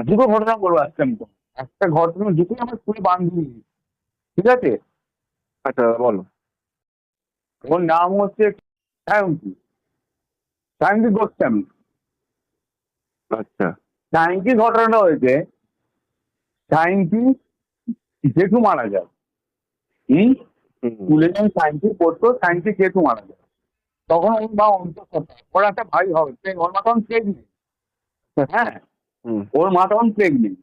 দুটো ঘটনা বলব আজকে আমি। একটা ঘটনা দুটোই আমার স্কুলে বান্ধবী ঠিক আছে? আচ্ছা বলো। ওর নাম হচ্ছে সায়ন্তী। সায়ন্তী গোস্বামী। আচ্ছা। সায়ন্তী ঘটনাটা হয়েছে সায়ন্তী জেঠু মারা যায়। হুম? স্কুলে যখন সায়েন্সে পড়তো সায়েন্সে জেঠু মারা যায়। তখন ওর মা অন্তঃসত্ত্বা। ওর একটা ভাই হবে সে- ওর মা তখন প্রেগনেন্ট হ্যাঁ? ওর মা তখন প্রেগনেন্ট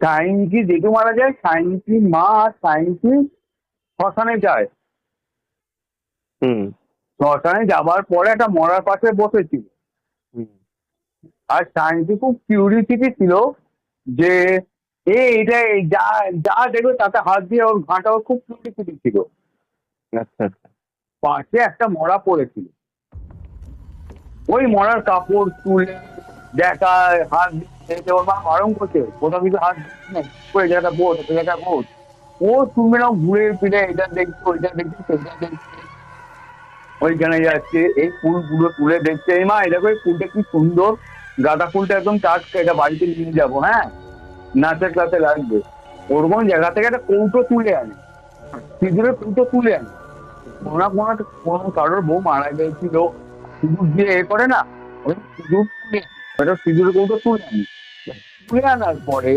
সায়েন্সি জেঠু মারা যায় সায়েন্সি মা আর সায়েন্সি শ্মশানে যায়। শ্মশানে যাবার পরে একটা মরার পাশে বসেছিল। আর সায়েন্সি খুব কিউরিসিটি ছিল যে এ এটা যা যা দেখবে তাতে হাত দিয়ে ওর ঘাঁটা ওর খুব কিউরিসিটি ছিল। আচ্ছা আচ্ছা। পাশে একটা মরা পড়েছিল। ওই মরার কাপড় তুলে দেখা হাত ওর মা বারণ করছে, কোথাও কিছু হাত ওই জায়গাটা বোধ জায়গাটা বোধ। ও শুনবে না ঘুরে ফিরে, এটা দেখছে, ওইটা দেখছে, সেটা দেখছে। ওইখানে যাচ্ছে, এই ফুলগুলো তুলে দেখছে। এই মা এটা এই ফুলটা কি সুন্দর। গাঁদা ফুলটা একদম টাটকা এটা বাড়িতে নিয়ে যাব হ্যাঁ? নাচের ক্লাসে লাগবে। ওরকম জায়গা থেকে একটা কৌটো তুলে আনে। সিঁদুরের কৌটো তুলে আনে। কোনো কোনো কোনো কারোর বউ মারা গেছিল সিঁদুর দিয়ে এ করে না, ওই সিঁদুর তুলে আনে। ওটা সিঁদুরের কৌটো তুলে আনি। তুলে আনার পরে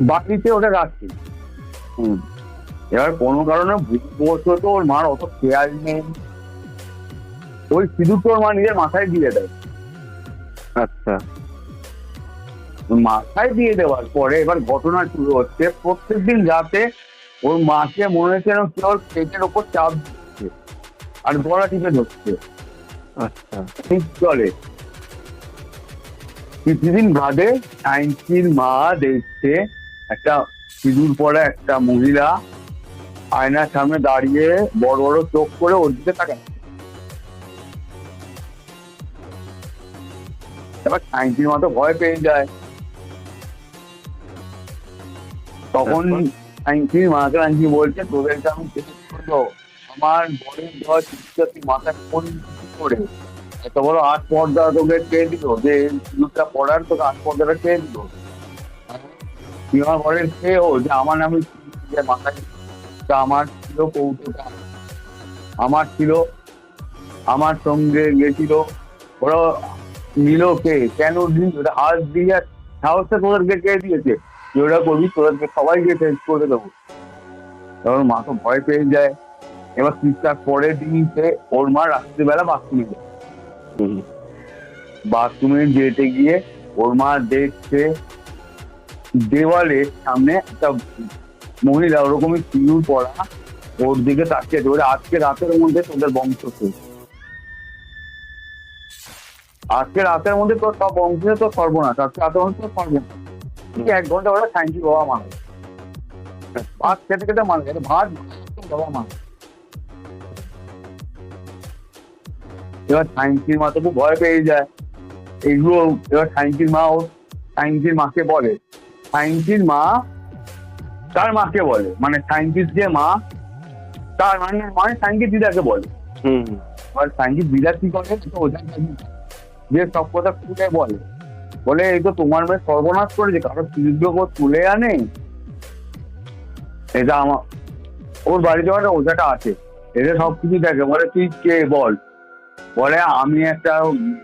বাড়িতে ওটা হুম। এবার কোনো কারণে ভুলবশত ওর মার অত খেয়াল নেই। ওই সিঁদুরটা ওর মা নিজের মাথায় দিয়ে দেয়। আচ্ছা। মাথায় দিয়ে দেওয়ার পরে এবার ঘটনা শুরু হচ্ছে প্রত্যেকদিন রাতে ওর মাকে মনে হচ্ছে কেউ পেটের ওপর চাপ দিচ্ছে আর গলা টিপে ধরছে। আচ্ছা কিছুদিন বাদে সাইন্সির মা দেখছে একটা সিঁদুর পরা একটা মহিলা আয়নার সামনে দাঁড়িয়ে বড় বড় চোখ করে ওর দিকে তাকায় এবার সাইন্সির মা তো ভয় পেয়ে যায়। তখন সাইন্সির মাকে নাকি বলছে তোদেরকে আমি করব আমার বরের ধর কোন কিছু করে। এত বড় আট পর্দা তোকে কে দিল? যে সিঁদুরটা পড়ার তোকে আট পর্দাটা কে দিল? তুই আমার ঘরের কে ও যে আমার নামে যে মাথায় আমার ছিল কৌটোটা আমার ছিল আমার সঙ্গে গেছিল। ওরা নিল কে? কেন নিল ওটা হাত দিয়ে সাহসটা তোদেরকে কে দিয়েছে? যে ওরা করবি তোদেরকে সবাইকে টেস্ট করে দেবো। তখন মা তো ভয় পেয়ে যায়। এবার চিকিৎসার পরের দিনই ওর মা রাত্রিবেলা বাথরুমে যায়। বাথরুমে যেতে গিয়ে ওর মা দেখছে দেওয়ালের সামনে একটা মহিলা ওরকমই সিঁদুর পরা ওর দিকে তাকিয়ে। ওরা আজকে রাতের মধ্যে তোদের বংশ শেষ আজকে রাতের মধ্যে তোর সব বংশ তোর সর্বনাশ। আজকে রাতের মধ্যে তোর সর্বনাশ। এক ঘণ্টা ওরা সাইন্সি বাবা যায়। ভাত খেতে খেতে যায় ভাত বাবা মারা এবার সাইন্সির মা তো খুব ভয় পেয়ে যায়। এইগুলো এবার সাইন্সির মা ও সাইন্সির মাকে বলে। সাইন্সির মা তার মাকে বলে। মানে সাইন্টিস্ট যে মা তার মানে মানে সাইন্টিস্ট দিদাকে বলে। হুম, আর সাইন্টিস্ট দিদা কি করে ওটা। যে সব কথা খুলে বলে। বলে এই তো তোমার মেয়ে সর্বনাশ করেছে কারও সিঁদুর তুলে আনে? এটা আমার ওর বাড়িতে একটা ওঝাটা আছে এদের সবকিছু দেখে। বলে তুই কে? বল। বলে আমি একটা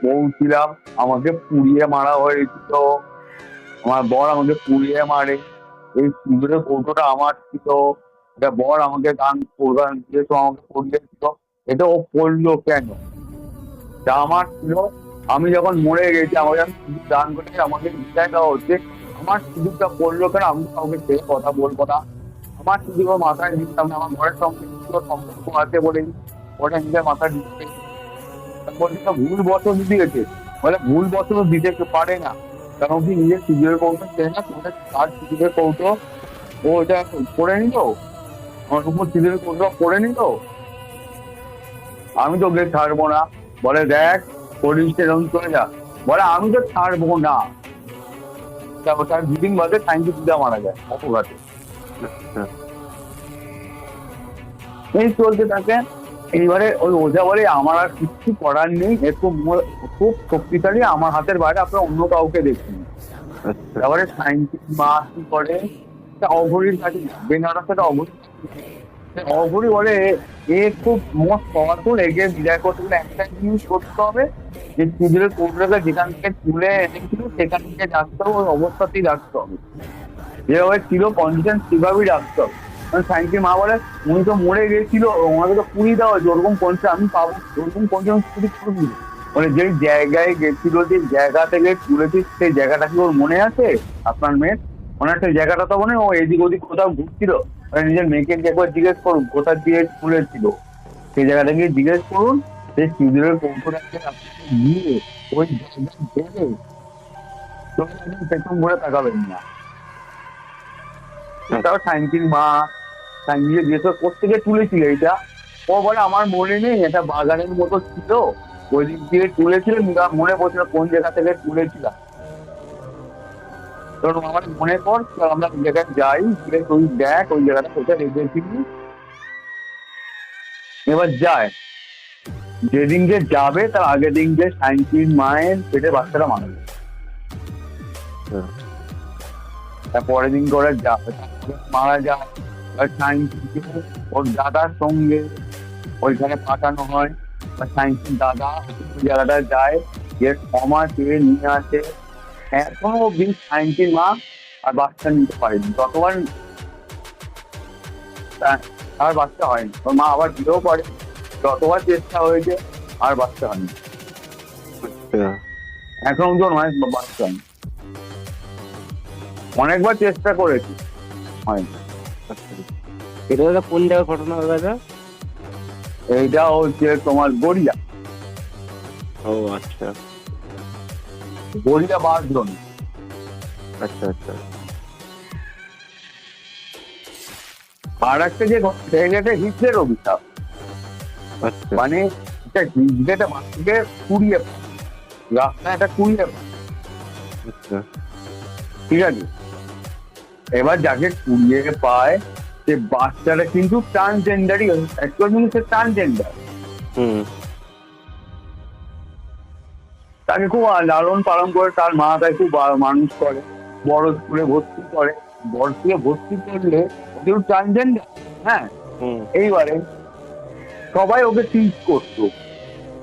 বউ ছিলাম, আমাকে পুড়িয়ে মারা হয়েছিল। আমার বর আমাকে পুড়িয়ে মারে। এই সিঁদুরের কৌটোটা আমার ছিল। এটা বর আমাকে গান, প্রদান দিয়েছ আমাকে পড়িয়েছিল এটা ও পড়ল কেন? তা আমার ছিল, আমি যখন মরে গেছি, আমাকে দান করেছি আমাকে বিদায় দেওয়া হচ্ছে। আমার সিঁদুরটা পড়ল কেন? আমি কাউকে সে কথা বলব না। আমার সিঁদুর মাথায় না আমার ঘরের সঙ্গে সম্পর্ক আছে বলেই। ওটা নিজের মাথায় দিতে ভুল দিয়েছে। বলে, ভুল দিতে পারে না। কারণ নিজের কৌটো না কৌটো ও করে নিল? আমার উপর কৌটো করে নিল? আমি তো ওকে ছাড়বো না। বলে, দেখ, করিস চলে যা। বলে, আমি তো ছাড়বো না। তারপর তার দুদিন বাদে সাইন্সে দিদা মারা যায়, অপঘাতে। এই চলতে থাকে এইবারে ওই ওঝা বলে আমার আর কিচ্ছু করার নেই একটু ম- খুব শক্তিশালী আমার হাতের বাইরে আপনার অন্য কাউকে দেখুন। তারপরে সাইন্টিফিক মা কি করে অঘরির কাছে বেনারস একটা অঘরি। অঘরি বলে এ খুব মোস্ট পাওয়ারফুল একে বিদায় করতে গেলে একটা জিনিস করতে হবে, যে সিভিলের কৌশলটা যেখান থেকে তুলে এনেছিল সেখান থেকে রাখতে হবে, ওই অবস্থাতেই রাখতে হবে। যেভাবে ছিল কনফিডেন্স সেভাবেই রাখতে হবে। সাইন্সের মা বলে, উনি তো মরে গেছিল, ওনাকে তো পুরি দেওয়া হয়েছে, ওরকম কনফিডেন্স আমি পাবো, ওরকম কনফিডেন্স পুরি করবি মানে যেই জায়গায় গেছিল, যে জায়গা থেকে তুলেছিস সেই জায়গাটা কি ওর মনে আছে? আপনার মেয়ের? মনে একটা জায়গাটা তো মনে ও এদিক ওদিক কোথাও ঘুরছিল। মানে নিজের মেয়েকে একবার জিজ্ঞেস করুন, কোথা দিয়ে তুলেছিল? সেই জায়গাটা গিয়ে জিজ্ঞেস করুন সেই সিঁদুরের কৌটোটাকে নিয়ে ওই জায়গায় পেছন ঘুরে তাকাবেন না। তারপর সাইন্সির মা। সাইন্সিকে যেসব কোথেকে তুলেছিল এটা ও বলে, আমার মনে নেই, এটা বাগানের মতো ছিল। ওই দিক দিয়ে তুলেছিল কিন্তু আমার মনে পড়ছিল, কোন জায়গা থেকে তুলেছিলাম। তোর আমার মনে কর আমরা জায়গায় যাই তুই দেখ, ওই জায়গাটা কোথায় রেখেছিলি। এবার যায়। যেদিন যে যাবে, তার আগের দিন যে সাইন্সির মায়ের পেটে বাচ্চাটা হ্যাঁ। তার পরের দিন করে যাবে মারা যায় আর সাইন্সকে ওর দাদার সঙ্গে ওইখানে পাঠানো হয় বা সাইন্সের দাদা জায়গাটা যায় গিয়ে ক্ষমা চেয়ে নিয়ে আসে। এখনও অব্দি সাইন্সের মা আর বাচ্চা নিতে পারেনি। যতবার আর বাচ্চা হয়নি। ওর মা আবার বিয়েও করে। যতবার চেষ্টা হয়েছে আর বাচ্চা হয়নি। আচ্ছা। এখন নয় বাচ্চা অনেকবার চেষ্টা করেছি। আচ্ছা এটা দাদা কোন জায়গার ঘটনা দাদা এইটা হচ্ছে তোমার গড়িয়া। ও আচ্ছা। গড়িয়া বাঁশজন আচ্ছা আচ্ছা। আর একটা যে এটা একটা হিসের অভিশাপ। আচ্ছা। মানে একটা হিজড়েটা মানুষকে কুড়িয়ে পায়। রাস্তায় একটা কুড়িয়ে আচ্ছা। ঠিক আছে? এবার যাকে কুড়িয়ে পায় সে বাচ্চাটা কিন্তু ট্রান্সজেন্ডারই অ্যাকচুয়াল কিন্তু সে ট্রান্সজেন্ডার তাকে খুব লালন পালন করে তার মা তাকে খুব মানুষ করে বড় স্কুলে ভর্তি করে। বড় স্কুলে ভর্তি করলে ওদের ট্রান্সজেন্ডার হ্যাঁ? এইবারে সবাই ওকে টিচ করতো।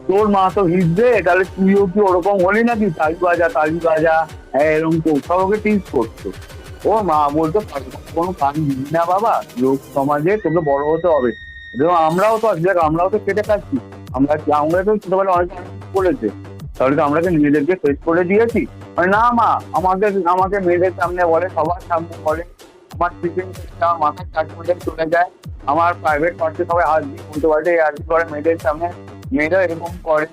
তোর মা তো হিসবে তাহলে তুইও কি ওরকম হলি নাকি? তালি বাজা তালি বাজা হ্যাঁ এরকম তো সব ওকে টিচ করতো। ও মা বলতো কোনো কান দিবি না বাবা, লোক সমাজে তোকে বড় হতে হবে। আমরাও তো দেখ, আমরাও তো কেটে খাচ্ছি। আমরা আমরা তো ছোটবেলায় অনেক করেছে। তাহলে তো আমরা নিজেদেরকে শেষ করে দিয়েছি? মানে না মা আমাকে আমাকে মেয়েদের সামনে বলে, সবার সামনে বলে, আমার টিফিন মাথায় চার মিনিটে চলে যায়। আমার প্রাইভেট পার্টি সবাই দিয়ে বলতে পারে আর কি করে মেয়েদের সামনে। মেয়েরা এরকম করে।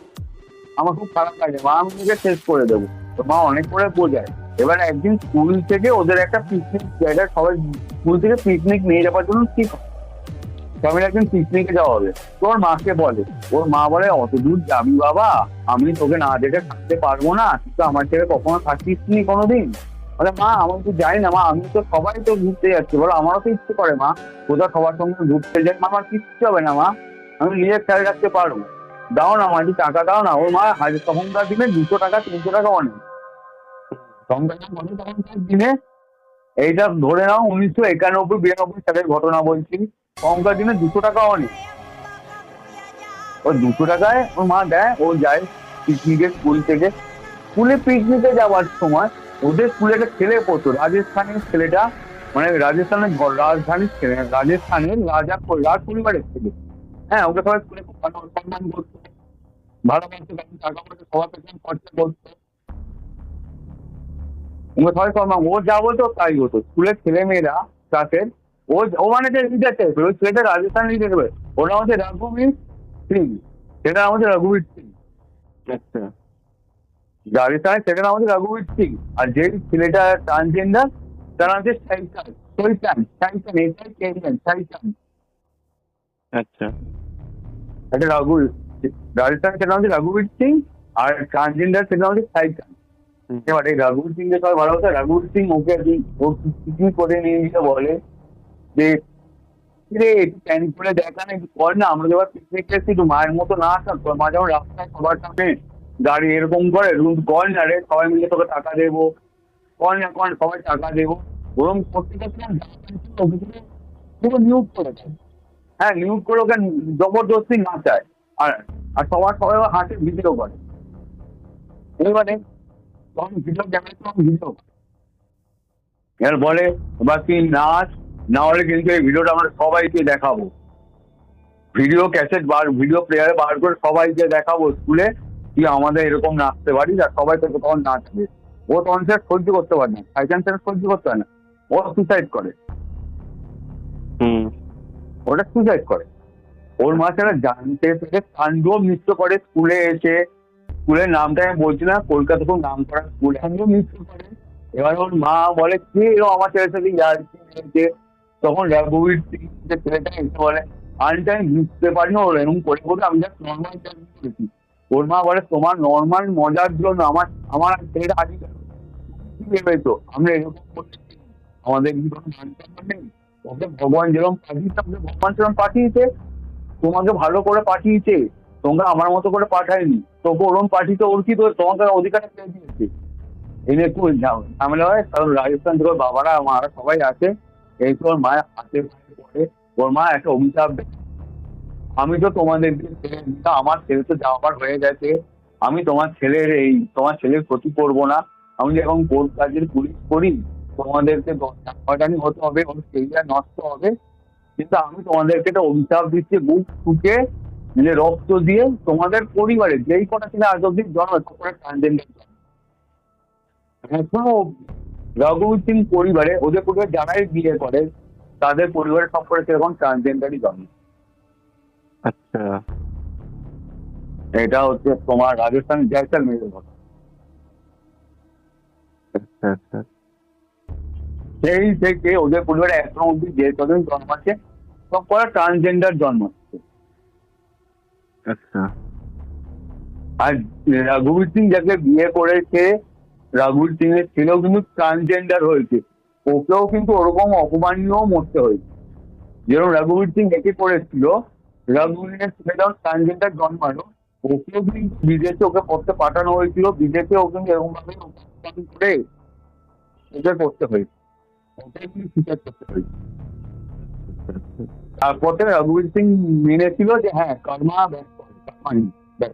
আমার খুব খারাপ লাগে, মা, আমি নিজে শেষ করে দেবো। তো মা অনেক করে বোঝায়। এবার একদিন স্কুল থেকে ওদের একটা পিকনিক জায়গায় সবাই স্কুল থেকে পিকনিক নিয়ে যাওয়ার জন্য ঠিক। সবাই একদিন পিকনিকে যাওয়া হবে। তোর মাকে বলে, ওর মা বলে, অত দূর যাবি বাবা, আমি তোকে না দেখে থাকতে পারব না, তুই তো আমার থেকে কখনো থাকিস নি কোনোদিন। বলে, মা, আমি তো যাই না, মা, আমি তো সবাই তো ঘুরতে যাচ্ছি। বলো, আমারও তো ইচ্ছে করে, মা। কোথাও সবার সঙ্গে ঘুরতে যাই, মা, আমার কিচ্ছু হবে না, মা। আমি নিজের খেয়াল রাখতে পারব। দাও না মাঝে টাকা দাও না। ওর মা হাজার তখনকার দিনে দুশো টাকা, তিনশো টাকা অনেক। দিনে এইটা ধরে নাও উনিশশো একানব্বই, বিরানব্বই সালের ঘটনা বলছি। তখনকার দিনে দুশো টাকা অনেক ওই দুশো টাকায় ওর মা দেয়, ও যায় পিকনিকে স্কুল থেকে। স্কুলে পিকনিকে যাওয়ার সময় ওদের স্কুলে একটা ছেলে পড়তো, রাজস্থানের ছেলেটা। মানে রাজস্থানের রাজধানীর ছেলে, রাজস্থানের রাজা, রাজ পরিবারের ছেলে। হ্যাঁ ওকে সবাই স্কুলে খুব ভালো সম্মান করতো। ভালো টাকা পয়সা সবার পেছনে খরচা করতো। ওকে সবাই সম্মান ও যা বলতো তাই হতো স্কুলের ছেলে মেয়েরা ক্লাসের ও ও মানে যে লিডার টাইপের ওই ছেলেটা রাজস্থান লিডার টাইপের ওর হচ্ছে রঘুবীর সিং নাম হচ্ছে রঘুবীর সিং। আচ্ছা। রাজস্থানের ছেলেটার নাম হচ্ছে রঘুবীর সিং। আর যে ছেলেটা ট্রান্সজেন্ডার তার হচ্ছে শাইতান। শৈতান শাইতান এটাই কেরিয়ান শাইতান। আচ্ছা। একটা রঘু রাজস্থানের ছেলের নাম হচ্ছে রঘুবীর সিং আর ট্রান্সজেন্ডার ছেলের নাম হচ্ছে শাইতান। এবার এই সিং কে সবাই ভালো কথা সিং ওকে ও পিকনিক করে নিয়ে গিয়ে বলে যে রে না না, আমরা যখন পিকনিক মায়ের মতো না মা রাস্তায় সবার গাড়ি এরকম করে সবাই মিলে টাকা দেবো। কর না, কর সবাই টাকা দেবো। ওরকম করতে পুরো হ্যাঁ করে ওকে জবরদস্তি আর আর সবার সবাই হাতে ভিডিও করে। তখন তখন এবার বলে এবার তুই নাচ না হলে কিন্তু এই ভিডিওটা আমরা সবাইকে দেখাবো। ভিডিও ক্যাসেট বার ভিডিও প্লেয়ারে বার করে সবাইকে দেখাবো স্কুলে তুই আমাদের এরকম নাচতে পারিস আর সবাই তোকে তখন নাচবে। ও তখন স্যার সহ্য করতে পারে না সাইকেল স্যার সহ্য করতে পারে না। ও সুসাইড করে। হুম। ওটা সুসাইড করে। ওর মা সেটা জানতে পেরে তাণ্ডব নৃত্য করে স্কুলে এসে স্কুলের নামটা আমি বলছি না কলকাতা খুব নাম করা স্কুল করে এবার ওর মা বলে, কে এলো আমার ছেলের সাথে ইয়ার্কি তখন রঘুবীর যে ছেলেটা এসে বলে আনটি আমি বুঝতে পারি না ওর এরকম করে বলে আমি জাস্ট নর্মাল করেছি ওর মা বলে, তোমার নর্মাল মজার জন্য আমার আমার ছেলেটা আজকে কি ভেবেছো আমরা এরকম করছি। আমাদের কি কোনো মান নেই। ওকে ভগবান যেরকম পাঠিয়েছে ভগবান সেরকম পাঠিয়েছে, তোমাকে ভালো করে পাঠিয়েছে। তোমরা আমার মতো করে পাঠায়নি। তোকে ওরম পাঠিয়েছে ওর কি তো তোমাকে অধিকার কে দিয়েছে। এই নিয়ে একটু ঝামেলা হয়, কারণ রাজস্থান থেকে বাবারা, মারা সবাই আছে এই তো ওর মায়ের হাতে পড়ে ওর মা একটা অভিশাপ আমি তো দিতাম আমার ছেলে তো যাওয়ার হয়ে গেছে। আমি তোমার ছেলের এই তোমার ছেলের ক্ষতি করব না। আমি যখন কোর্ট কাজের পুলিশ করি, তোমাদেরকে হয়রানি হতে হবে, ওর কেরিয়ার নষ্ট হবে। কিন্তু আমি তোমাদেরকে একটা অভিশাপ দিচ্ছি, বুক ফুটে নিজে রক্ত দিয়ে তোমাদের পরিবারে যেই কটা ছেলে আজ অব্দি জন্ম ট্রান্সজেন্ডার এখনও রঘুবীর সিং পরিবারে ওদের পরিবার যারাই বিয়ে করে তাদের পরিবারের সব করে সেরকম ট্রান্সজেন্ডারই জন্ম। আচ্ছা। এটা হচ্ছে তোমার রাজস্থান জয়সালমেরের ঘটনা আচ্ছা আচ্ছা। সেই থেকে ওদের পরিবারে এখনও অব্দি যে কজন জন্মাচ্ছে সব করা ট্রান্সজেন্ডার জন্মাচ্ছে আচ্ছা। আর রঘুবীর সিং যাকে বিয়ে করেছে, রঘুবীর সিং এর ছেলেও কিন্তু ট্রান্সজেন্ডার হয়েছে। ওকেও কিন্তু ওরকম অপমানীয় মরতে হয়েছে। যেরকম রঘুবীর সিং একে করেছিল রঘুবীরের ছেলে যখন ট্রান্সজেন্ডার জন্মালো, ওকেও কিন্তু বিদেশে ওকে পড়তে পাঠানো হয়েছিল, বিদেশে ও কিন্তু এরকম ভাবে করে ওকে করতে হয়েছে। ওকে কিন্তু করতে হয়েছে। তারপরে রঘুবীর সিং মেনে ছিল যে হ্যাঁ কর্মা ব্যাক কর্মা